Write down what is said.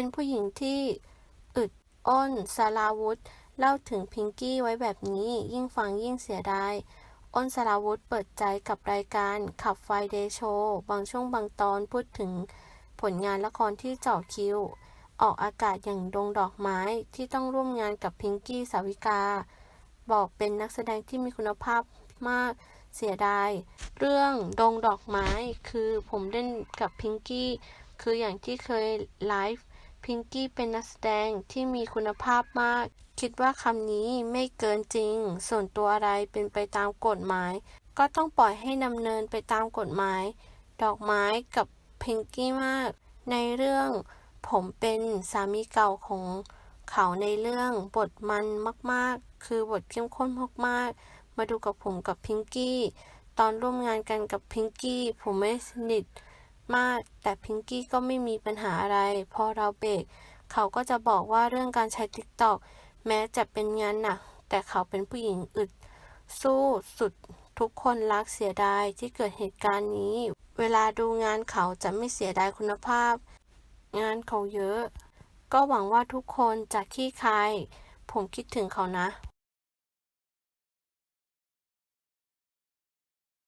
เป็นผู้หญิงที่อึดอ้นสาราวุธ เล่าถึงพิงกี้ไว้แบบนี้ ยิ่งฟังยิ่งเสียดาย อ้นสาราวุธเปิดใจกับรายการขับไฟเดโชบางช่วงบางตอนพูดถึงผลงานละครที่เจาะคิว ออกอากาศอย่างดงดอกไม้ที่ต้องร่วมงานกับพิงกี้สาวิกา บอกเป็นนักแสดงที่มีคุณภาพมากเสียดาย เรื่องดงดอกไม้คือผมเล่นกับพิงกี้ คืออย่างที่เคยไลฟ์ พิงกี้เป็นนักแสดงที่มีคุณภาพมาก คิดว่าคำนี้ไม่เกินจริง ส่วนตัวอะไรเป็นไปตามกฎหมาย ก็ต้องปล่อยให้ดำเนินไปตามกฎหมาย ดอกไม้กับพิงกี้มาก ในเรื่องผมเป็นสามีเก่าของเขาในเรื่องบทมันมากๆ คือบทเข้มข้นมากๆ มาดูกับผมกับพิงกี้ ตอนร่วมงานกันกับพิงกี้ผมไม่สนิท มาก แต่พิงกี้ก็ไม่มีปัญหาอะไร พอเราเบรกเขาก็จะบอกว่าเรื่องการใช้ทิกตอกแม้จะเป็นงานหนัก แต่เขาเป็นผู้หญิงอึด สู้สุดทุกคนรักเสียดายที่เกิดเหตุการณ์นี้ เวลาดูงานเขาจะไม่เสียดายคุณภาพ งานเขาเยอะ ก็หวังว่าทุกคนจะขี้คาย ผมคิดถึงเขานะ